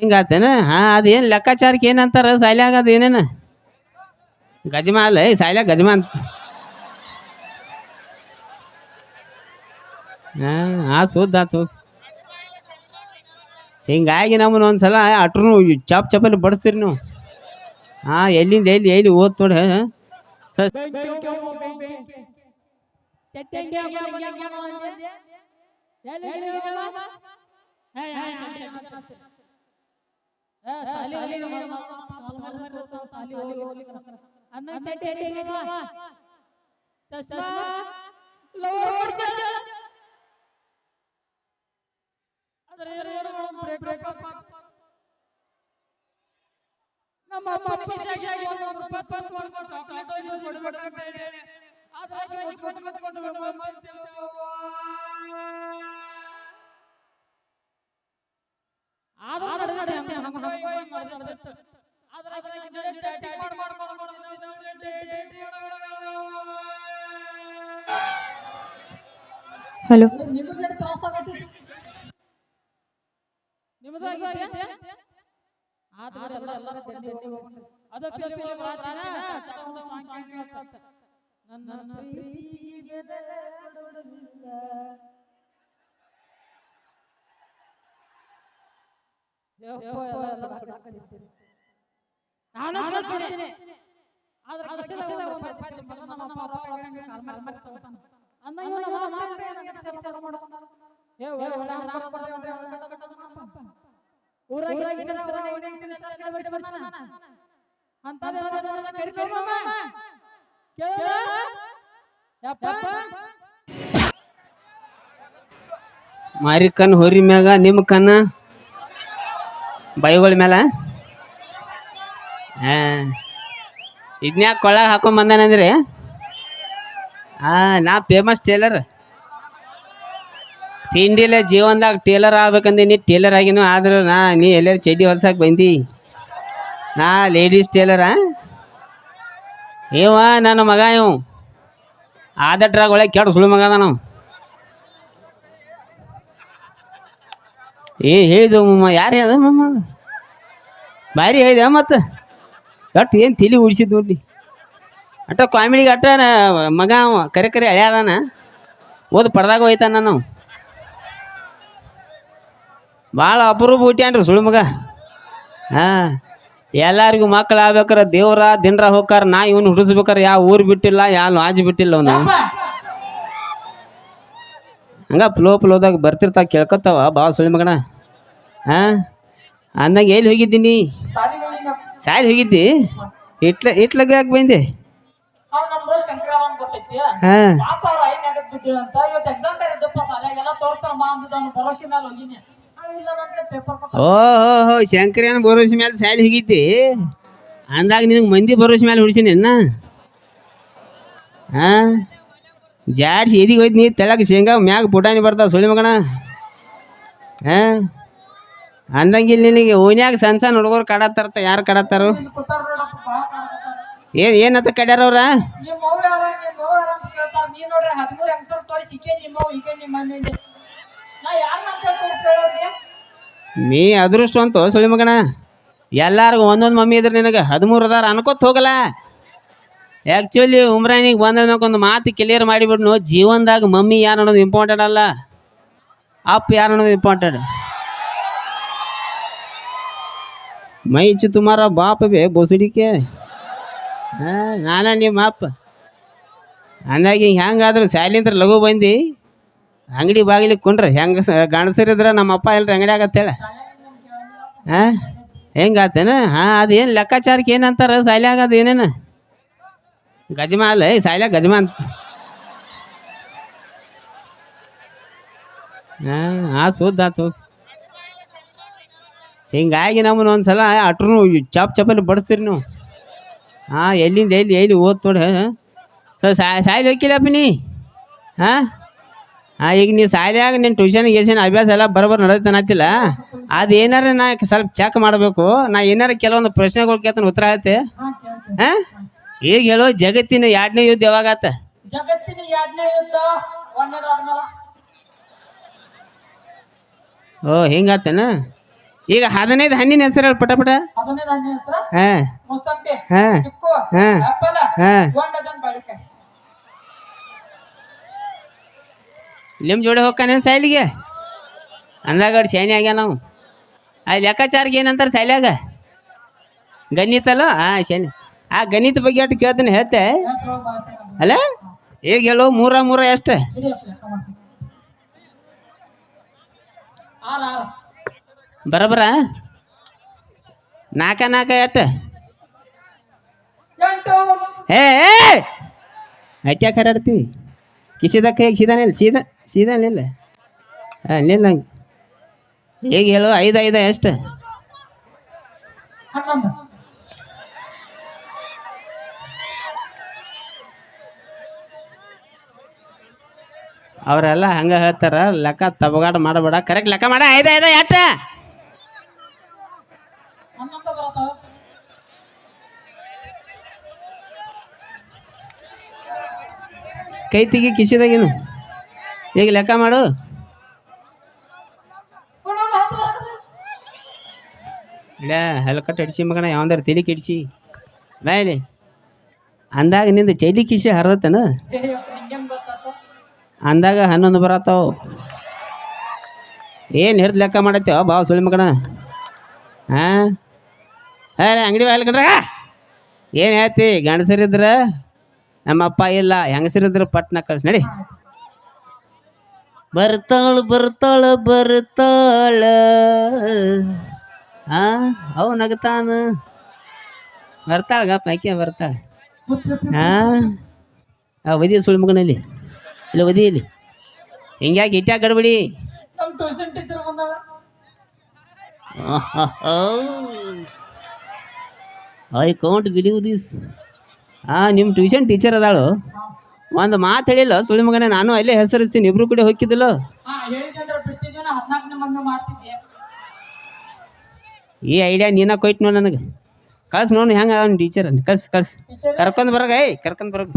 ಹಿಂಗಾತೇನ ಹಾ ಅದೇನು ಲೆಕ್ಕಾಚಾರಕ್ಕೆ ಏನಂತಾರ ಸಾಲ್ಯಾಗ ಅದು ಏನೇನ ಗಜಮಾ ಅಲ್ಲ ಏ ಸಾಲ್ಯಾಗ ಗಜಮಾ ಅಂತ ಹಾ ಆ ಸುದ್ದ ಆತು ಹಿಂಗಾಗಿ ನಮ್ಮನ್ನ ಒಂದ್ಸಲ ಅಟ್ರು ಚಾಪ್ ಚಪ್ಪಲಿ ಬಡಿಸ್ತೀರಿ ನೀವು ಹಾ ಎಲ್ಲಿಂದ ಎಲ್ಲಿ ಎಲ್ಲಿ ಓದ್ ತೊಡ ಸ ನಮ್ಮ ಅಪ್ಪ ಪಿಶಾಚಿಯಾಗಿ ಒಂದೊಂದು ರೂಪಾಯಿ ಪರ್ಸ್ ಮಾಡ್ಕೊಂಡು ಚಾಕ್ಲೇಟ್ ಒಯ್ದು ಕೊಡ್ಬೇಕಂತ ಹೇಳಿ. ಆದ್ರೆ ಕೊಚ್ಚ್ ಕೊಚ್ಚ್ ಕೊಚ್ಚ್ ಹಲೋ ನಿಮಗೆ ತ್ರಾಸ ಆಗತ್ತೆ? ಆದ್ರೆ ಅದೆಲ್ಲ ಎಲ್ಲರ ದಂಡಿ ನನ್ನ ಪ್ರೀತಿಗೆ ಬೆಲೆ ಕೊಡಲಿಲ್ಲ. ಯಪ್ಪ, ಎಲ್ಲ ಸುಡಾಕತ್ತೀನಿ. ನಾನು. ಆದ್ರೆ ಒಂದು ನಮ್ಮ ಅಪ್ಪ ಕಾಲ್ ಮೇಲೆ ನಮ್ಮ ಮಾತ್ರ ಮಾಡ್ತಾನ. ಏ ಅಂದ್ರೆ. ಊರಾಗ ಊರಾಗ ಎಲ್ಲ. ಕೇಳು. ಯಪ್ಪ. ಮಾರಿ ಕಣ್ ಹೊರಿ ಮ್ಯಾಗ ನಿಮ್ಮ ಕಣ್ಣ ಬೈಗಳ ಮೇಲೆ ಹಾಂ. ಇದನ್ಯಾಕ ಕೊಳ್ಳಾಗ ಹಾಕೊಂಡ್ ಬಂದಾನಂದ್ರಿ ಹಾ, ನಾ ಫೇಮಸ್ ಟೇಲರ್ ತಿಂಡಿಲೆ ಜೀವನದಾಗ ಟೇಲರ್ ನೀ ಟೇಲರ್ ಆಗಿನೂ ಆದ್ರೆ ನಾ, ನೀ ಎಲ್ಲರ ಚಡ್ಡಿ ಹೊಲ್ಸಕ್ಕೆ ಬಂದಿ? ನಾ ಲೇಡೀಸ್ ಟೇಲರ ಇವ ನನ್ನ ಮಗ ಇವ್. ಆದಟ್ರಾಗ ಒಳಗೆ ಕೆಟ್ಟ ಸುಳ್ಳು ಮಗ ಅದ ನಾವು ಏ, ಹೇಳಿದ ಯಾರು ಮಮ್ಮ ಭಾರಿ ಹೇಳಿದೆ ಮತ್ತೆ? ಒಟ್ಟು ಏನು ತಿಳಿ ಉಳಿಸಿದ್ ನೋಡಿ ಅಟ್ಟ ಕಾಮಿಡಿಗೆ ಅಟ್ಟ ಮಗ ಕರೆ ಕರೆ ಅಳ್ಯಾದಾನ ಓದ್ ಪಡ್ದಾಗ ಹೋಯ್ತಾನ ನಾವು ಭಾಳ ಅಪರೂಪ ಹುಟ್ಟ್ಯಾನ್ರಿ ಸುಳ್ಳು ಮಗ. ಹಾಂ, ಎಲ್ಲರಿಗೂ ಮಕ್ಕಳು ಆಗ್ಬೇಕಾರೆ ದೇವ್ರ ದಿನರ ಹೋಗಾರ ನಾ ಇವನು ಹುಡಿಸ್ಬೇಕಾರೆ ಯಾವ ಊರು ಬಿಟ್ಟಿಲ್ಲ ಯಾವ ಲಾಜ್ ಬಿಟ್ಟಿಲ್ಲ ಅವನು. ಹಂಗ ಪ್ಲೋ ಫ್ಲೋದಾಗ ಬರ್ತಿರ್ತಾವ ಕೇಳ್ಕೊತಾವ. ಬಾ ಸುಳಿ ಮಗನ. ಹಾಂ? ಅಂದಂಗೆ ಎಲ್ಲಿ ಹೋಗಿದ್ದೀನಿ. ಸಾಲಿ ಹೋಗಿದ್ದಿ? ಇಟ್ಲ ಇಟ್ಲಾಗ ಯಾಕೆ ಬಂದೆ? ಹಾಂ ಅಂದಿದ್ದ ಅವ್ನು. ಭರೋಸೆ ಮೇಲೆ ಹೋಗಿನಿ. ಪೇಪರ್ ಓ ಹೋ ಹೋ ಶಂಕರ್ಯನ ಭರೋಸೆ ಮೇಲೆ ಸಾಲಿ ಹೋಗಿದ್ದಿ? ಅಂದಾಗ ನಿನಗೆ ಮಂದಿ ಭರೋಸೆ ಮೇಲೆ ಹುಡ್ಸಿನಿ ಅಣ್ಣ ಹಾಂ? ಜಾಡ್ಸಿ ಎದಿಗೆ ಹೋಯ್ತು ನೀ ತೆಳಗೆ ಶೇಂಗಾ ಮ್ಯಾಗ ಪುಟಾಣಿ ಬರ್ತಾವ ಸುಳಿ ಮಗಣ ಹಾಂ? ಅಂದಂಗಿಲ್ಲ ನಿನಗೆ ಓನ್ಯಾಗ ಸಣ್ಣ ಸಣ್ಣ ಹುಡುಗರು ಕಡತ್ತಾರತ್ತ ಯಾರು ಕಡತ್ತಾರು. ಏನು ಏನತ್ತ ಕಡ್ಯಾರವ್ರ ನೀ ಅದೃಷ್ಟ ಅಂತ ಸುಳಿ ಮಗಣ ಎಲ್ಲಾರ್ಗು ಒಂದೊಂದು ಮಮ್ಮಿ ಇದ್ರೆ ನಿನಗೆ ಹದಿಮೂರು ಅದಾರ ಅನ್ಕೋತ ಹೋಗಲ್ಲ. ಆ್ಯಕ್ಚುಲಿ ಉಮ್ರಾನಿಗೆ ಬಂದ ಒಂದು ಮಾತು ಕ್ಲಿಯರ್ ಮಾಡಿಬಿಡ್ನು. ಜೀವನದಾಗ ಮಮ್ಮಿ ಯಾರು ಅನ್ನೋದು ಇಂಪಾರ್ಟೆಂಟ್ ಅಲ್ಲ. ಅಪ್ಪ ಯಾರು ಅನ್ನೋದು ಇಂಪಾರ್ಟೆಂಟ್ ಮೈ ಚು ತುಮಾರ ಬಾಪ ಬೇ, ಬೋಸಡಿಕೆ. ಹಾಂ, ನಾನ ನಿಮ್ಮ ಅಪ್ಪ. ಅಂದಾಗ ಹಿಂಗೆ ಹೆಂಗಾದ್ರು ಶಾಲಿಂತ್ರ ಲಘು ಬಂದು. ಅಂಗಡಿ ಬಾಗಿಲಿ ಕುಂಡ್ರೆ. ಹೆಂಗೆ ಗಂಡಸರಿದ್ರೆ ನಮ್ಮ ಅಪ್ಪ ಎಲ್ರಿ ಅಂಗಡಿ ಆಗತ್ತೇಳ ಹಾಂ, ಹೆಂಗಾತೇನ? ಹಾಂ, ಅದೇನು ಲೆಕ್ಕಾಚಾರಕ್ಕೆ ಏನಂತಾರ? ಸಾಲ್ಯಾಗ ಆಗೋದು ಏನೇನ? ಗಜಮಾ ಅಲ್ಲ ಸಾಲ್ಯಾಗ ಗಜಮಾ ಅಂತ ಹಾಂ ಸುದ್ದ ಆತು ಹಿಂಗಾಗಿ ನಮ್ಮನ್ನ ಒಂದ್ಸಲ ಅಟ್ರು ಚಾಪ್ ಚಾಪಲ್ಲಿ ಬಡಿಸ್ತೀರಿ ನೀವು. ಹಾಂ, ಎಲ್ಲಿಂದ, ಎಲ್ಲಿ ಎಲ್ಲಿ ಓದ್ ತೊಡ ಸೊ ಸಾಯ್ಲಿ ಹೋಗಿಲ್ಲಪ್ಪ ನೀ? ಹಾಂ? ಹಾಂ, ಈಗ ನೀವು ಸಾಲ್ಯಾಗ ನಿನ್ನ ಟ್ಯೂಷನ್ ಗೇಷನ್ ಅಭ್ಯಾಸ ಎಲ್ಲ ಬರೋಬ್ಬರ ನಡೆದೈತನತ್ತಿಲ್ಲ ಅದು ಏನಾರ ನಾ ಸ್ವಲ್ಪ ಚೆಕ್ ಮಾಡಬೇಕು. ನಾ ಏನಾರ ಕೆಲವೊಂದು ಪ್ರಶ್ನೆಗಳು ಕೇಳ್ತಾನೆ ಉತ್ತರ ಹಾ ಹಾಂ? ಈಗ ಹೇಳೋ ಜಗತ್ತಿನ ಎರಡನೇ ಯುದ್ಧ ಯಾವಾಗ ಆತ ಜಗತ್ತಿನ ಎರಡನೇ ಯುದ್ಧ ಒಂದನೇದಾದ್ಮೇಲೆ ಓ ಹಿಂಗಾತೇನ? ಈಗ ಹದಿನೈದು ಹಣ್ಣಿನ ಹೆಸರು ಹೇಳಿ ಪಟ ಪಟ. ಹದಿನೈದು ಹಣ್ಣಿನ ಹೆಸರು? ಹಾ. ಮೂಸಂಬಿ ಹಾ. ಚಿಕ್ಕು ಹಾ. ಆಪಲ್ ಹಾ. ಒಂದ್ ಡಜನ್ ಬಾಳಿಕಾಯಿ. ನಿಮ್ಮ ಜೋಡಿ ಹೋಗ್ತಾನೆ ಸೈಲಿಗೆ ಅಂದಾಗ ಶೈನಿ ಆಗ್ಯ ನಾವು ಆ ಲೆಕ್ಕಾಚಾರಕ್ಕೆ ಏನಂತಾರೆ ಶೈಲ್ಯಾಗ ಗನ್ನಿತ್ತಲ್ಲ ಹಾಂ ಶೈನಿ. ಆ ಗಣಿತ ಬಗ್ಗೆ ಅಟ್ಟು ಕೇಳ್ತೀನಿ, ಹೇಳ್ತೆ. ಅಲ್ಲ? ಈಗ ಹೇಳು, ಮೂರ ಮೂರ ಎಷ್ಟು? ಬರಬರ? ನಾಲ್ಕ ನಾಲ್ಕ ಎಷ್ಟು? ಎಂಟು ಏ! ಅಟ್ಯಾಕ ಹರಾಡ್ತಿ ಕಿಸಿದಕ್ಕ ಹೇಗೆ ಸೀದಾ ಇಲ್ಲ ಸೀದಾ ಸೀದಾ ನಿಲ್ಲ ಹಾಂ ನಿಲ್ಲ ಈಗ ಹೇಳು, ಐದು ಐದು ಎಷ್ಟು? ಅವರೆಲ್ಲ ಹಂಗೆ ಹೇಳ್ತಾರ, ಲೆಕ್ಕ ತಬಗಾಟ ಮಾಡಬೇಡ. ಕರೆಕ್ಟ್ ಲೆಕ್ಕ ಮಾಡ. ಐದ ಐದ ಎಟ್ಟ ಕೈ ತಿಗಿ ಕಿಸಿದಾಗಿನ ಈಗ ಲೆಕ್ಕ ಮಾಡು? ಇಲ್ಲ ಹೆಲ್ಕಟ್ ಹಿಡ್ಸಿ ಮಗನ, ಯಾವಂದಾರ ತಿಳಿ ಕಿಡ್ಸಿ. ಬಾಯಲಿ ಅಂದಾಗ ನಿಂದ ಚೈಲಿ ಕಿಸಿ ಹರಿದತ್ತನ? ಅಂದಾಗ ಹನ್ನೊಂದು ಬರತ್ತಾವ. ಏನು ಹಿಡ್ದು ಲೆಕ್ಕ ಮಾಡತ್ತೇವ ಬಾವ ಸುಳಿ ಮಗಣ ಹಾಂ? ಏ ಅಂಗಡಿ ಬಾಯ್ಲ್ಕಂಡ್ರ ಏನು ಹೇಳ್ತಿ, ಗಂಡಸರಿದ್ರ ನಮ್ಮಪ್ಪ ಇಲ್ಲ, ಹೆಂಗಸರಿದ್ರ ಪಟ್ನ ಕಳ್ಸಿ ನಡಿ. ಬರ್ತಾಳು ಬರ್ತಾಳು, ಬರ್ತಾಳ. ಹಾ ಅವು ನಗತಾನ. ಬರ್ತಾಳ ಗಪ್ಪ, ಆಕೆ ಬರ್ತಾಳ. ಹಾ ಆ ಒದಿ ಮಗನಲ್ಲಿ. ಇಲ್ಲ ಒದಿ ಇಲ್ಲಿ ಹಿಂಗ್ಯಾಕೆ ಇಟ್ಯಾಕೆ ಗಡ್ಬಿಡಿ ನಮ್ ಟ್ಯೂಷನ್ ಟೀಚರ್ ಬಂದಾಳ. I can't believe this. ಹಾಂ ನಿಮ್ಮ ಟ್ಯೂಷನ್ ಟೀಚರ್ ಅದಾಳು. ಒಂದು ಮಾತು ಹೇಳಿಲ್ಲ ಸುಳಿ ಮಗನೇ ನಾನು ಅಲ್ಲೇ ಹೆಸರಿಸ್ತೀನಿ ಇಬ್ರು ಕೂಡ ಹೋಗಿದ್ದಿಲ್ಲ ಈ ಐಡಿಯಾ ನೀನ ಕೊಯ್ತು ನೋಡಿ ನನಗೆ. ಕಳ್ಸಿ ನೋಡಿ ಹೆಂಗೆ ಅವ್ನು ಟೀಚರ್ ಕಳ್ಸಿ ಕಳ್ಸಿ. ಕರ್ಕೊಂಡ್ ಬರಗ ಏಯ್ ಕರ್ಕೊಂಡ್ ಬರಗ